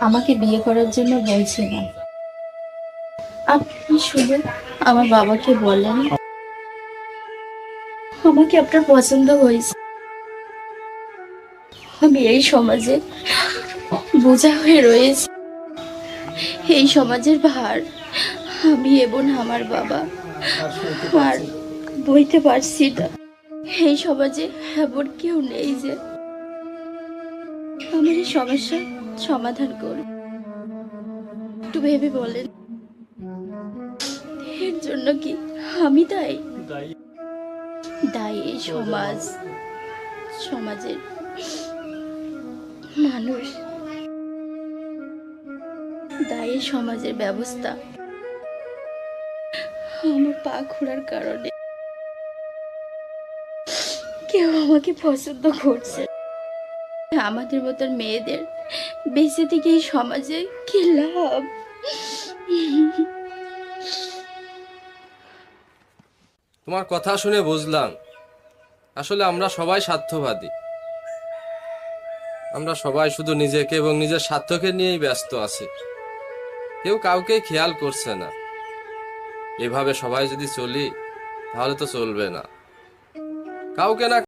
আমাকে বিয়ে করার জন্য বলছে না। আপনি শুধু আমার বাবাকে বলেন? আমাকে আপনার পছন্দ হয়েছে। আমি এই সমাজে বোঝা হয়ে রয়েছি। এই সমাজের ভার আমি এবং আমার বাবা আর বইতে পারছি না। এই সমাজে এমন কেউ নেই যে আমার এই সমস্যার সমাধান করবে একটু ভেবে বলেন। এর জন্য কি আমি দায়ী? দায়ী। সমাজ। সমাজের মানুষ। দায়ী সমাজের ব্যবস্থা। আমার পা খোঁড়ার কারণে। কেউ আমাকে পছন্দ করছে। আমাদের মতন মেয়েদের বেঁচে থেকে এই সমাজে লাভ? তোমার কথা শুনে বুঝলাম। আসলে আমরা সবাই স্বার্থবাদী। আমরা সবাই শুধু নিজেকে এবং নিজের স্বার্থকে নিয়েই ব্যস্ত আছি। কেউ কাউকে খেয়াল করছে না। এভাবে সবাই যদি চলি, তাহলে তো চলবে না। কাউকে না